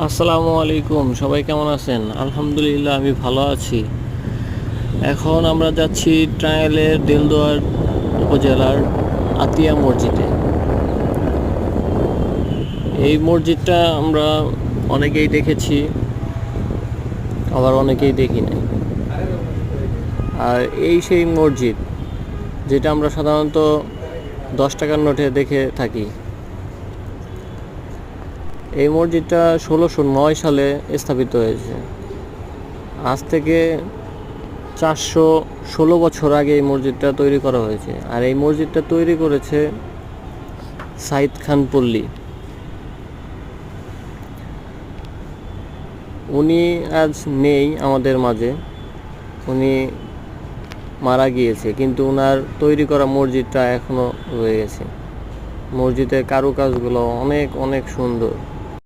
আসসালামু আলাইকুম, সবাই কেমন আছেন? আলহামদুলিল্লাহ, আমি ভালো আছি। এখন আমরা যাচ্ছি ট্রায়ালের দেলদুয়ার উপজেলার আতিয়া মসজিদে। এই মসজিদটা আমরা অনেকেই দেখেছি, আবার অনেকেই দেখি নাই। আর এই সেই মসজিদ, যেটা আমরা সাধারণত দশ টাকার নোটে দেখে থাকি। এই মসজিদটা ষোলোশো নয় সালে স্থাপিত হয়েছে। আজ থেকে চারশো ষোলো বছর আগে এই মসজিদটা তৈরি করা হয়েছে। আর এই মসজিদটা তৈরি করেছে সাইদ খান পল্লী। উনি আজ নেই আমাদের মাঝে। উনি মারা গিয়েছে, কিন্তু ওনার তৈরি করা মসজিদটা এখনও রয়ে গেছে। মসজিদের কারুকাজগুলো অনেক অনেক সুন্দর।